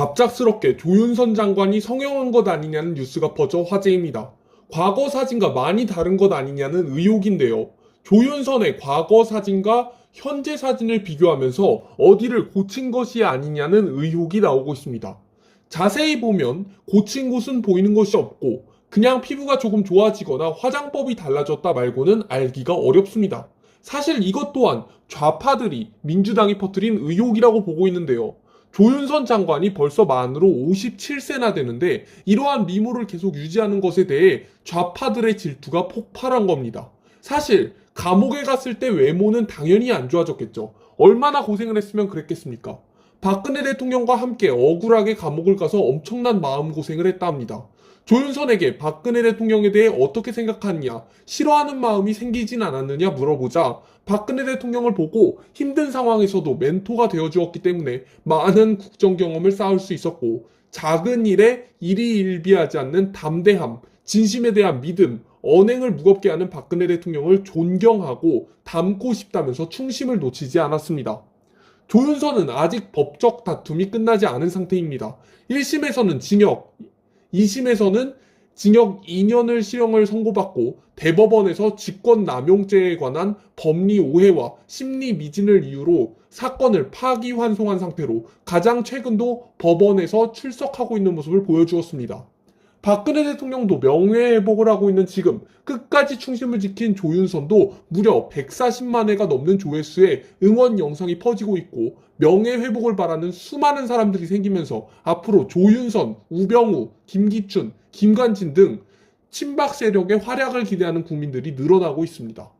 갑작스럽게 조윤선 장관이 성형한 것 아니냐는 뉴스가 퍼져 화제입니다. 과거 사진과 많이 다른 것 아니냐는 의혹인데요. 조윤선의 과거 사진과 현재 사진을 비교하면서 어디를 고친 것이 아니냐는 의혹이 나오고 있습니다. 자세히 보면 고친 곳은 보이는 것이 없고 그냥 피부가 조금 좋아지거나 화장법이 달라졌다 말고는 알기가 어렵습니다. 사실 이것 또한 좌파들이 민주당이 퍼뜨린 의혹이라고 보고 있는데요. 조윤선 장관이 벌써 만으로 57세나 되는데 이러한 미모를 계속 유지하는 것에 대해 좌파들의 질투가 폭발한 겁니다. 사실 감옥에 갔을 때 외모는 당연히 안 좋아졌겠죠. 얼마나 고생을 했으면 그랬겠습니까? 박근혜 대통령과 함께 억울하게 감옥을 가서 엄청난 마음고생을 했다 합니다. 조윤선에게 박근혜 대통령에 대해 어떻게 생각하느냐, 싫어하는 마음이 생기진 않았느냐 물어보자 박근혜 대통령을 보고 힘든 상황에서도 멘토가 되어 주었기 때문에 많은 국정 경험을 쌓을 수 있었고 작은 일에 일희일비하지 않는 담대함, 진심에 대한 믿음, 언행을 무겁게 하는 박근혜 대통령을 존경하고 닮고 싶다면서 충심을 놓치지 않았습니다. 조윤선은 아직 법적 다툼이 끝나지 않은 상태입니다. 1심에서는 징역, 2심에서는 징역 2년을 실형을 선고받고 대법원에서 직권남용죄에 관한 법리 오해와 심리 미진을 이유로 사건을 파기환송한 상태로 가장 최근도 법원에서 출석하고 있는 모습을 보여주었습니다. 박근혜 대통령도 명예회복을 하고 있는 지금 끝까지 충심을 지킨 조윤선도 무려 140만 회가 넘는 조회수의 응원 영상이 퍼지고 있고 명예회복을 바라는 수많은 사람들이 생기면서 앞으로 조윤선, 우병우, 김기춘, 김관진 등 친박 세력의 활약을 기대하는 국민들이 늘어나고 있습니다.